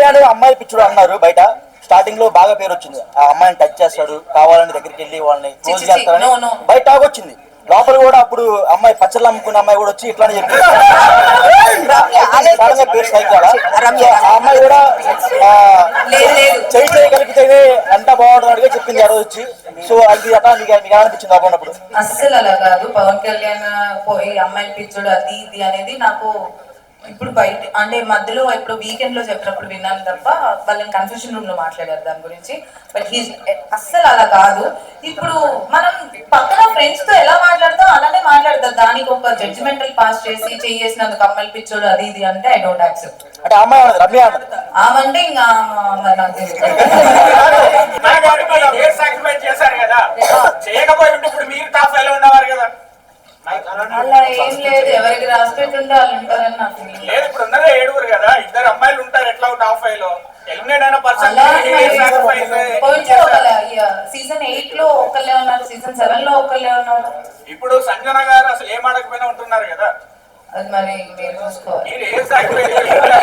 కళ్యాణ్ అమ్మాయి పిచ్చుడు అన్నారు బయట. స్టార్టింగ్లో బాగా పేరు వచ్చింది. ఆ అమ్మాయిని టచ్ చేస్తాడు కావాలని దగ్గరికి వెళ్ళి వాళ్ళని క్లోజ్ చేస్తారని. బయట టాక్ వచ్చింది లోపల కూడా అప్పుడు అమ్మాయి పచ్చళ్ళు అమ్ముకున్న అమ్మాయి కూడా వచ్చి ఇట్లానే చెప్పింది గా పేరు. ఆ అమ్మాయి కూడా. చేయి చేయగలిగితేనే అంత బాగుంటున్నట్టుగా చెప్పింది ఆ రోజు వచ్చి. సో అది అట్లా మీకు ఎలా అనిపించింది అప్పుడు అస్సలు అలా కాదు. పవన్ కళ్యాణ్ పోయి పిచ్చుడు అది ఇది అనేది నాకు ఇప్పుడు బయట అంటే మధ్యలో ఇప్పుడు వీకెండ్లో చెప్పినప్పుడు విన్నాను తప్ప వాళ్ళని కన్ఫ్యూషన్ రూమ్లో మాట్లాడారు దాని గురించి. బట్ హీ అస్సలు అలా కాదు. ఇప్పుడు మనం పక్కన ఫ్రెండ్స్తో ఎలా మాట్లాడతాం అలానే మాట్లాడతాం దానికి ఒక జడ్జిమెంటల్ పాస్ చేసి చేసినందుకు అమ్మాయిలు పిచ్చోడు అది ఇది అంటే ఐ డోంట్ యాక్సెప్ట్ ఆమంటే ఇంకా నాకు నా గారికి మీరు సాక్రిఫైస్ చేశారు కదా చేయకపోయి ఉంటే ఇప్పుడు మీరు టాప్ ఫైవ్లో ఉన్నవారు కదా అలా ఏం లేదు ఎవరికి రాసి పెట్టుంటే వాళ్ళు ఉంటారని నాకు feeling. లేదు ఇప్పుడు ఉన్నదే ఏడుగురు కదా ఇద్దరు అమ్మాయిలు ఉంటారు ఎట్లా టాప్ ఫైవ్లో ఎలిమినేట్ అయిన పర్సన్ అలా కొంచెం ఒకళ్ళే సీజన్ ఎయిట్లో ఒకళ్ళే ఉన్నారు సీజన్ సెవెన్లో ఒకళ్ళే ఉన్నారు. ఇప్పుడు సంజన గారు అసలు ఏం అడగపోయినా ఉంటున్నారు కదా? అది మరి మీరు చూసుకోవాలి. మీరు ఏం సాక్రిఫైస్